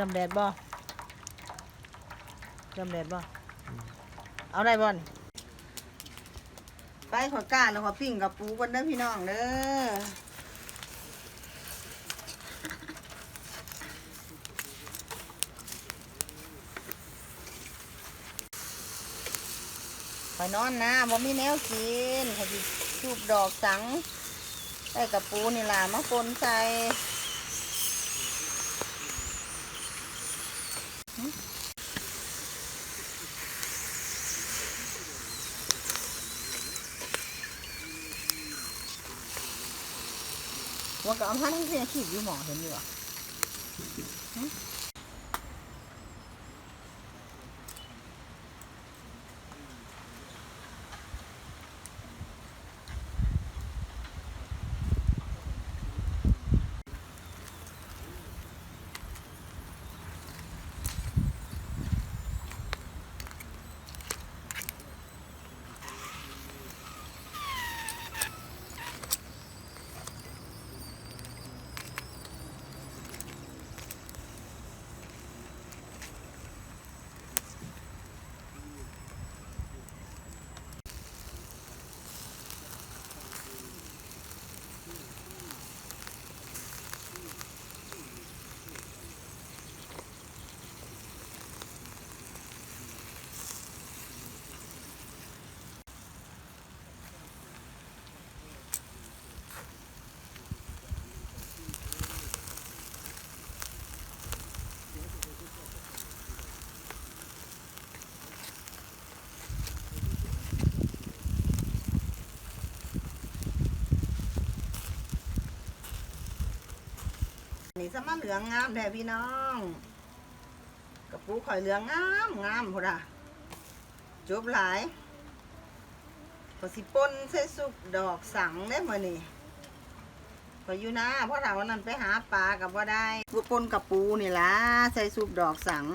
ริ่มแดดบ่เริ่มแดดบ่เอาได้บ่นี่ไปขอก้าแล้วขอปิ้งกับปูกันเด้อพี่น้องเด้อไปนอนนะบ่มีแนวกินขอสิชูบดอกสังได้กับปูนี่ล่ะมาปนใส่ ว่ากับอำพันธ์ที่เสี สมะเหลืองงามแด่พี่น้องกระปูข่อยเหลืองงามงามพุ่นอะจบหลายก็สิปนใส่สุกดอกสังได้มื้อนี้ก็อยู่นะเพราะเราวันนั้นไปหาปลากับว่าได้บุปนกับปูนี่ล่ะใส่สุกดอกสัง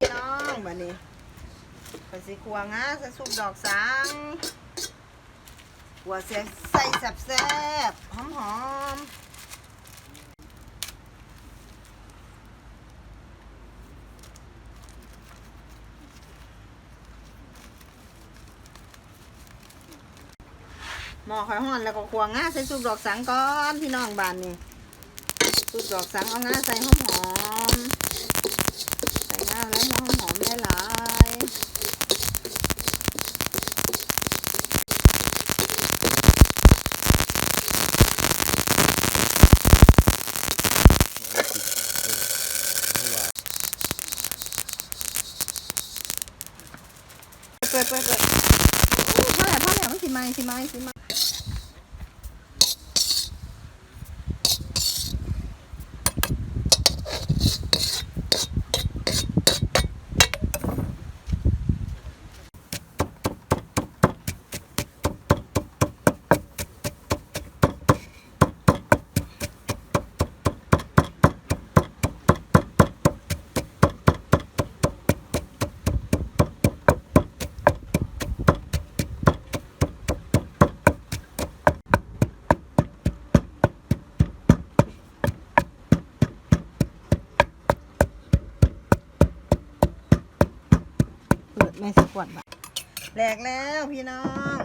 พี่น้องบัดนี้ไปสิ ขัวงาใส่สุกดอกสังขัวเสียใส่แซ่บๆหอมๆหม้อข่อยห่อนแล้วก็ขัวงาใส่สุกดอกสังก่อนพี่น้องบานนี่สุกดอกสังเอางาใส่หอมๆใส่งาแล้วหอมหอมได้หลาย เปิดเปิดเปิดโอ้พ่อแหละพ่อแหละมันสิมาสิมาสิมาเปิดแม่สิขวดบะแหล กแล้วพี่น้อง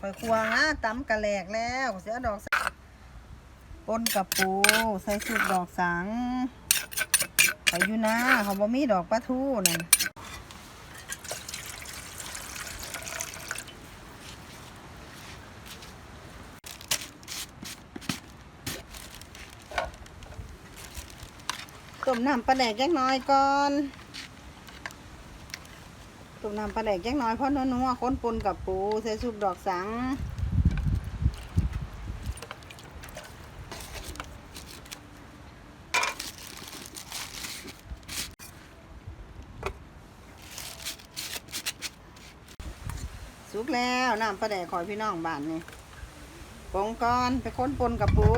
ปล่อยควงนะตำกระแหลกแล้วเสียดอกสังปนกับปูใส่สุกดอกสังไปอยู่นะเขาบ่มีดอกปลาทูนั่นต้มน้ำปลาแดกจักน้อยก่อน ต้มน้ำปลาแดกจักน้อยเพราะนัวๆค้นปนกับปูใส่สุกดอกสังสุกแล้วน้ำปลาแดกคอยพี่น้องบ้านนี่ปงก่อนไปค้นปนกับปู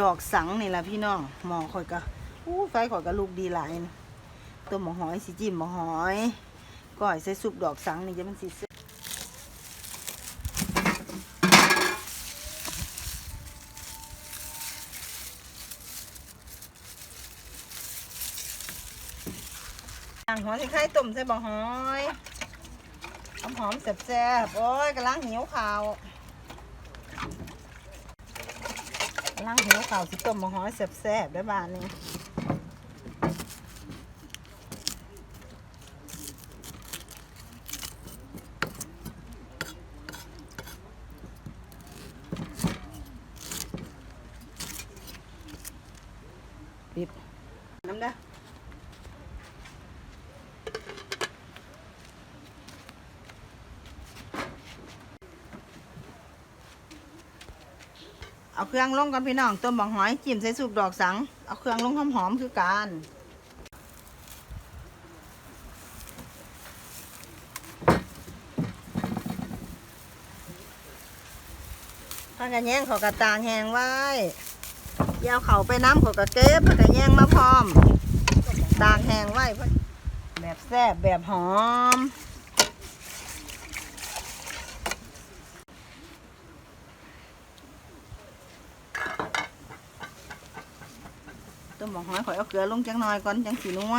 ดอกสังนี่แหละพี่น้องหมอข่อยก็อู้ไฟข่อยก็ลูกดีหลายนะตัวหมอหอยสิจิ้มหมอหอยก้อยใส่ซุปดอกสังนี่จะมันสิแซ่บย่างหอยใส่ไข่ต้มใส่บ่หอยหอมหอมแซ่บๆโอ้ยกำลังหิวข้าว ล้างหัวข่าวสิต้มมะฮ้อยแซ่บๆได้บ้านนี้ เอาเครื่องลงกันพี่น้องต้มบักหอยจิ้มใส่สุปดอกสัง เอาเครื่องลงหอมๆคือการถ้ากันแย่งขากระตางแหงไว้เดี๋ยวเขาไปน้ำขากระเก็บถ้ากันแย่งมาพร้อม ตากแหงไว้แบบแซ่บแบบหอม หมหมกหอยข่อยเอาเกลือลงจังหน่อยก่อนจังสีนัว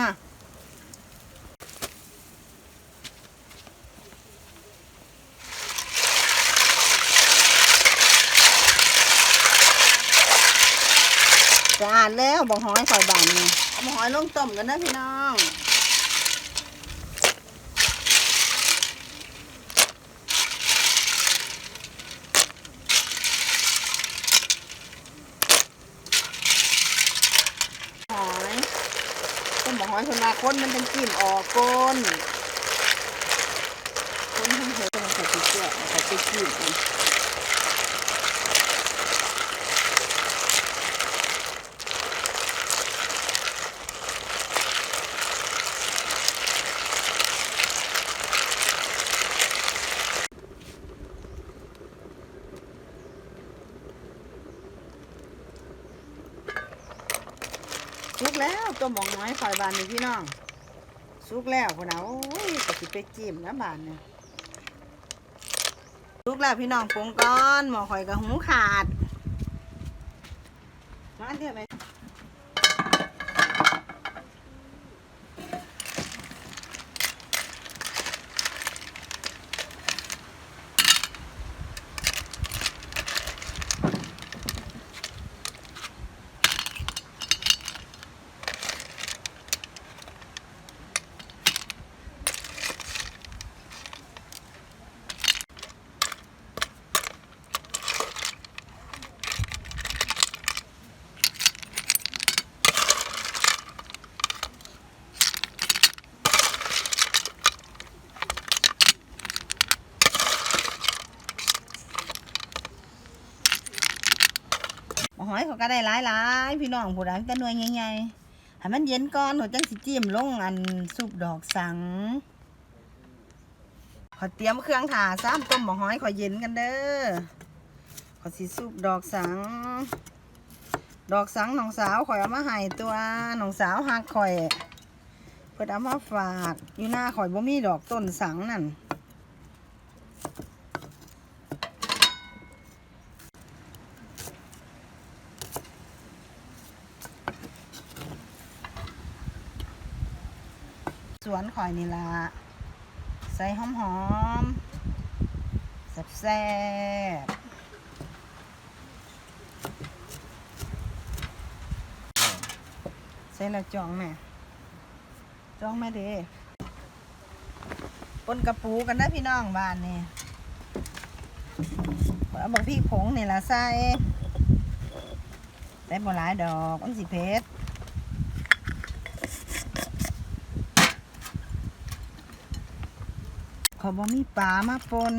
สะอาดแล้วบอกหอยข่อยบานนี่เอาหมกหอยลงต้มกันนะพี่น้องหอยต้ม หมกหอยคนมาคนมันเป็นกลิ่นออกก้นคนทั้งเธอต้องใส่ติ๊กเกอร์ใส่ติ๊กเกอร์ สุกแล้วตัวหมองน้อยคอยบานนี่พี่น้องสุกแล้วคนเอาโอ้ยกะสิไปจิ้มนะบานเนี่ยสุกแล้วพี่น้องปรุงก้อนหมอคอยกับหูขาดมาเดี๋ยวไป เขาก็ได้หลายหลายๆพี่น้องผู้ใดแต่หน่วยใหญ่ๆให้มันเย็นก่อนหนูจังสิจิ้มลงอันซุปดอกสังขอเตรียมเครื่องถ่าซ้ำต้มหมอห้อยขอเย็นกันเด้อขอสิซุปดอกสัง ดอกสังน้องสาวข่อยเอามาให้ตัวน้องสาวหักข่อย เพิ่นเอามาฝากอยู่หน้าข่อยบ่มีดอกต้นสังนั่น ข่อยนี่ละใส่หอมหอมแซ่บแซ่บใส่ละจองแม่จองแม่ด้ปนกระปูกันนะพี่น้องบ้านนี่เอาบักพี่ผงนี่ละใส่ใส่บัวลายดอกอันสีเพชร ดขอบ่มีปลามาปน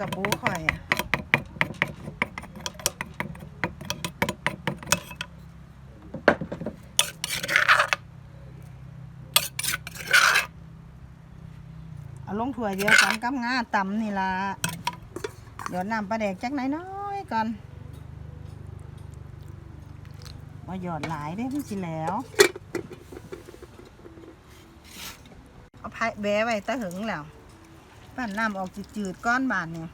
กับปูข่อยอะเอาลงถั่วยเดียวกันกับงาตำนี่ละเดี๋ยวน้ำปลาแดกจักหน้อยๆก่อนมาหยอดหลายได้พี่สิแหล้ว เอาพายแบะไว้ตะหึงแล้ว ปั้นน้ำออกจืดๆก้อนบานเนี่ย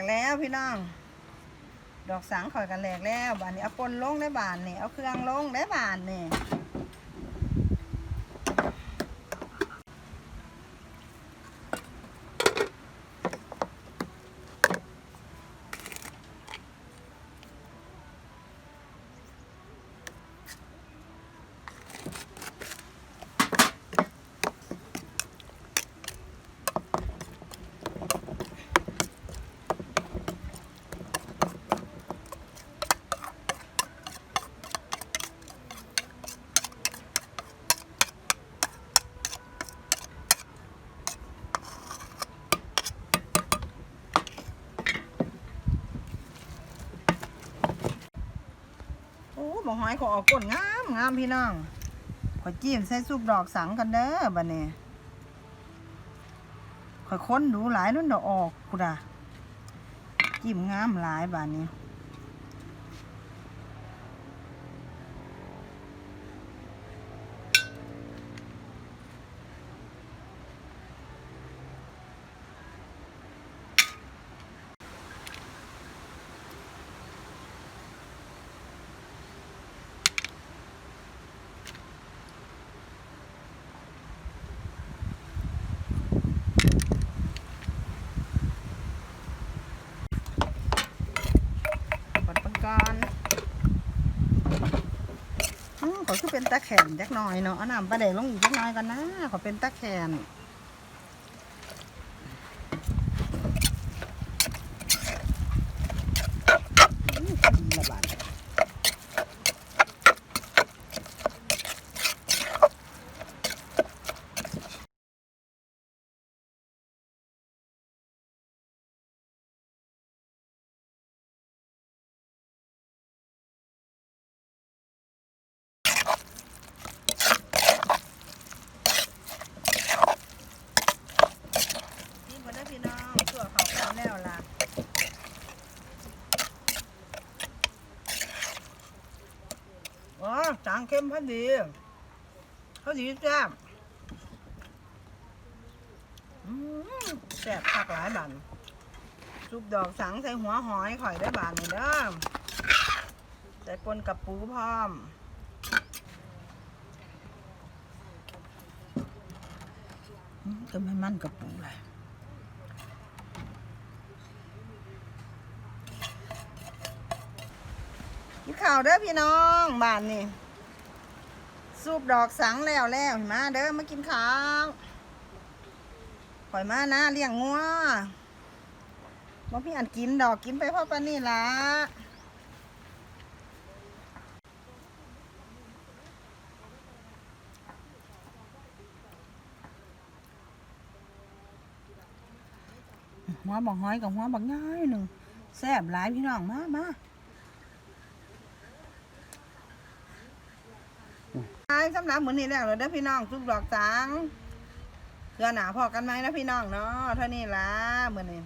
กแล้วพี่น้อง ดอกสังข่อยกันแหลกแล้วบานนี้เอาปนลงได้บานนี่เอาเครื่องลงได้บานนี่โอ้บอกหอยขอออกก้นงามงามพี่น้องขอยจิ้มใส่ซุปดอกสังกันเด้อบัดนี้ขอยค้นดูหลายนุ่นดอกออกกูด่าจิ้มงามหลายบาดนี้ โก่อน อือขาคือเป็นตะแขนจักหน่อยเนาะเอาน้ำปลาแดงลงอีกจักหน่อยก่อนนะขอเป็นตะแขนอืมระบาด นี่มาได้อพี่น้องตัวเขากันแล้วล่ะอ๋อ เข้มพอดีพอดีแซ่บแซ่บคักหลายบันซุปดอกสังใส่หัวหอยข่อยได้บานนี่เด้อใส่ปนกับปูพร้อมก็ไม่มั่นกับปูเลยกินข้าวเด้อพี่น้องบ้านนี่ สูบดอกสังแล้วแล้วเห็นมาเด้อมากินข้าวข่อยมานะเลี้ยงงัวบ่พี่อันกินดอกกินไปพราะปานี่ละหัวบักห้อยกับหัวบักง่ายหนึ่งแซ่บหลายพี่น้องมามา ไอ้สำหรับมื้อนี้แล้วเด้อพี่น้องจุกดอกจังเพื่อหนาพอกันไหมนะพี่น้องเนาะเท่านี้ละมื้อนี้